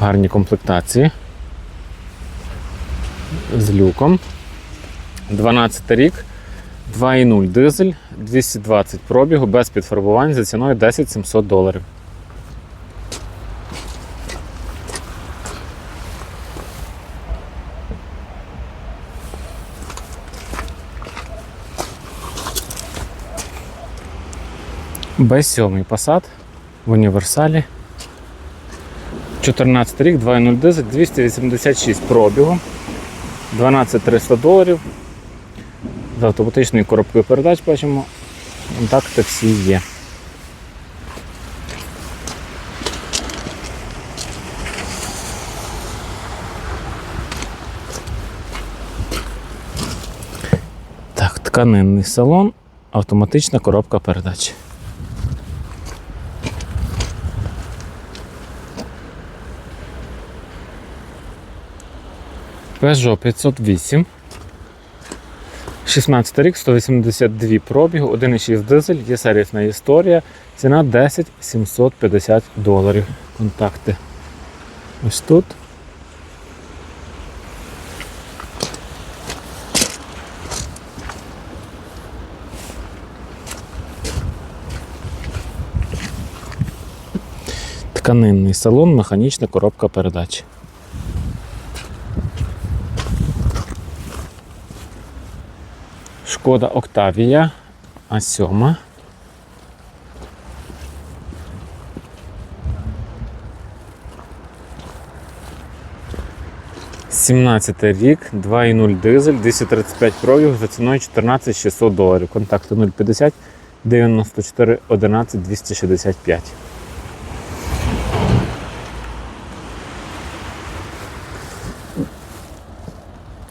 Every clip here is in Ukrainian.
гарні комплектації з люком. 12 рік, 2,0 дизель, 220 пробігу без підфарбувань за ціною 10 700 доларів. Б7 Passat в універсалі. 14 рік, 2.0 дизель, 286 пробігу, 12 300 доларів. З автоматичною коробкою передач бачимо. Контакти всі є. Так, тканинний салон, автоматична коробка передач. Peugeot 508. 16 рік, 182 пробігу, 1,6 дизель, є сервісна історія. Ціна 10 750 доларів. Контакти. Ось тут. Тканинний салон, механічна коробка передач. Шкода Октавія А7. Сімнадцятий рік, 2,0 дизель, 235 пробіг за ціною 14 600 доларів. Контакти 050 94 11 265.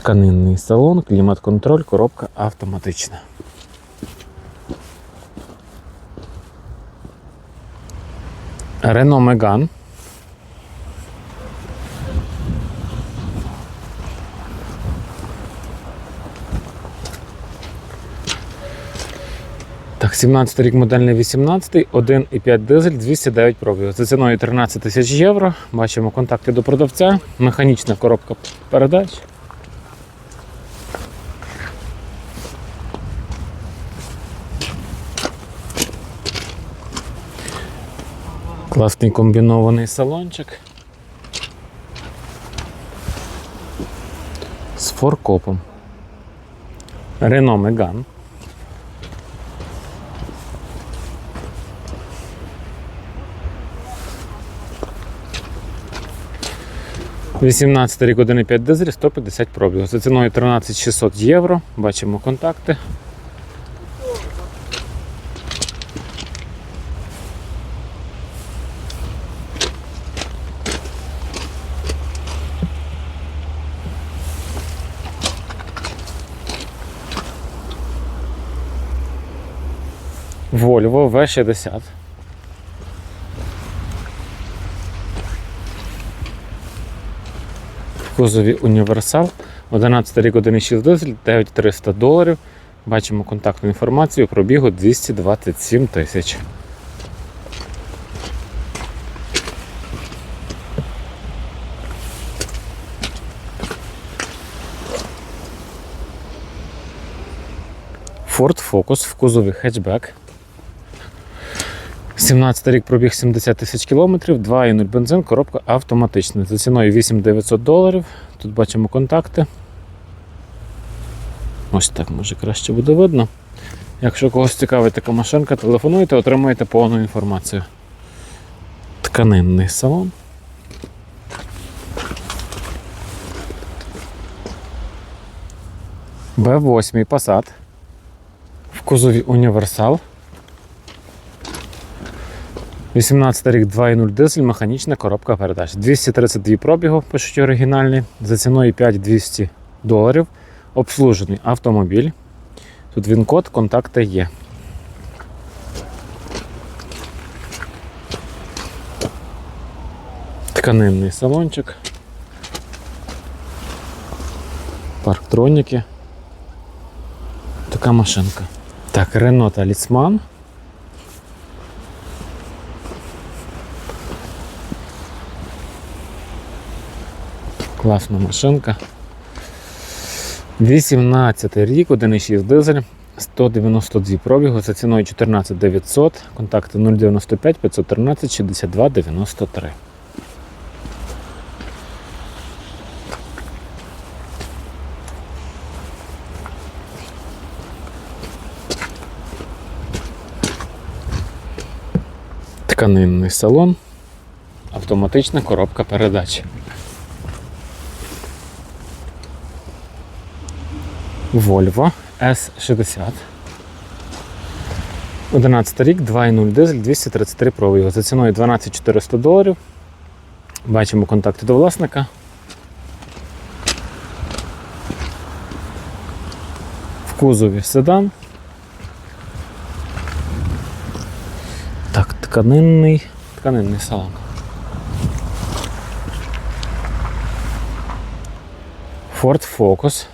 Тканинний салон, клімат-контроль, коробка автоматична. Рено Меган. Так, 17 рік модельний 18, 1,5 дизель, 209 пробігів. За ціною 13 тисяч євро. Бачимо контакти до продавця, механічна коробка передач. Класний комбінований салончик. З форкопом. Renault Megane. Вісімнадцятий рік 1,5 дизель, 150 пробігів. За ціною 13 600 євро. Бачимо контакти. Volvo V60. В кузові універсал. 11 рік 1,6 дизель, 9300 доларів. Бачимо контактну інформацію пробігу 227 тисяч. Ford Focus в кузові хетчбек. 17 рік пробіг 70 тисяч кілометрів, 2,0 бензин, коробка автоматична. За ціною 8900 доларів. Тут бачимо контакти. Ось так може краще буде видно. Якщо когось цікавить така машинка, телефонуйте, отримуєте повну інформацію. Тканинний салон. Б8 Passat. В кузові універсал. 18 рік 2.0 дизель, механічна коробка передач. 232 пробігу, пишуть оригінальні, за ціною 5200 доларів. Обслужений автомобіль. Тут він код, контакти є. Тканинний салончик. Парктроніки. Така машинка. Так, Renault Talisman. Класна машинка. 18 рік, 1,6 дизель, 192 пробігу, за ціною 14 900, контакти 095 513 62 93. Тканинний салон, автоматична коробка передач. Volvo S60. 11 рік, 2.0 дизель, 233 пробігу. За ціною 12 400 доларів. Бачимо контакти до власника. В кузові седан. Так, тканинний, тканинний салон. Ford Focus.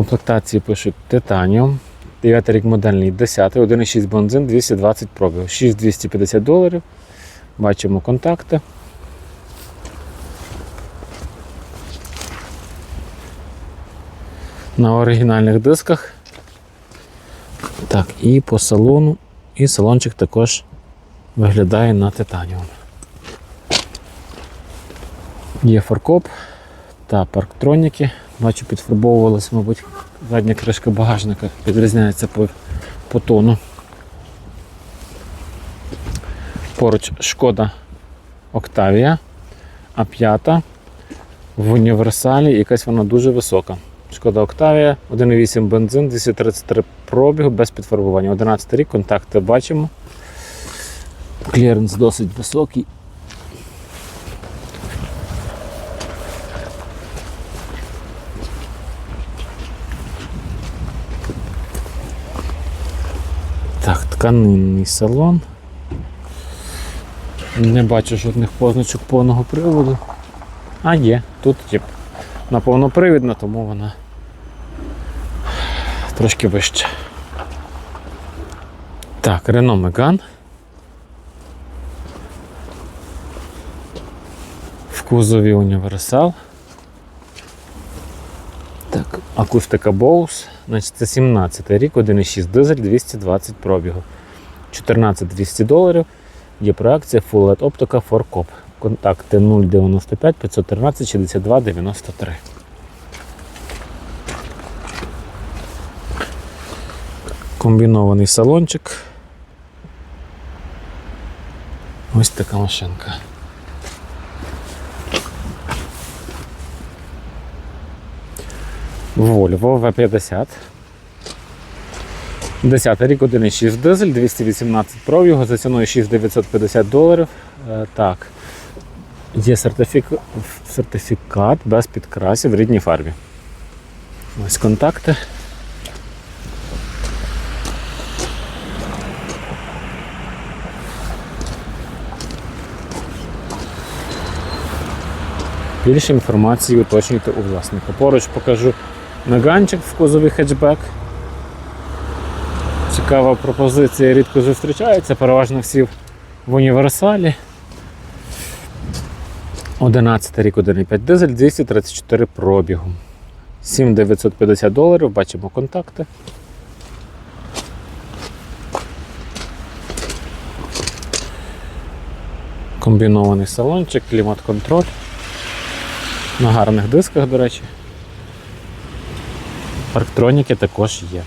Комплектації пишуть Titanium. 9 рік модельний 10, 1,6 бензин, 220 пробів, 6250 доларів. Бачимо контакти. На оригінальних дисках. Так, і по салону. І салончик також виглядає на титаніум. Є фаркоп та парктроніки. Бачу, підфарбовувалася, мабуть, задня кришка багажника відрізняється по, по тону. Поруч шкода Октавія, а п'ята в універсалі якась вона дуже висока. Шкода Октавія, 1,8 бензин, 233 пробігу без підфарбування. 11 рік, контакти бачимо. Кліренс досить високий. Так, тканинний салон. Не бачу жодних позначок повного приводу. А є, тут є на повнопривідна, тому вона трошки вища. Так, Renault Megane. В кузові універсал. Так, акустика Bose. Значить, це 17 рік, 1,6 дизель, 220 пробігу. 14 200 доларів. Є проекція Full LED оптика Форкоп. Контакти 095 513 62 93. Комбінований салончик. Ось така машинка. Volvo V50. 10 рік 1,6 дизель, 218 пробігу, за ціною 6950 доларів. Е, Так. Є сертифік... сертифікат без підкрасів в рідній фарбі. Ось контакти. Більше інформації уточнюйте у власника. Поруч покажу меганчик в кузові хетчбек. Цікава пропозиція, рідко зустрічається, переважно всі в універсалі. 11 рік 1,5 дизель, 234 пробігу. 7950 доларів, бачимо контакти. Комбінований салончик, клімат-контроль. На гарних дисках, до речі. Парктроніки також є.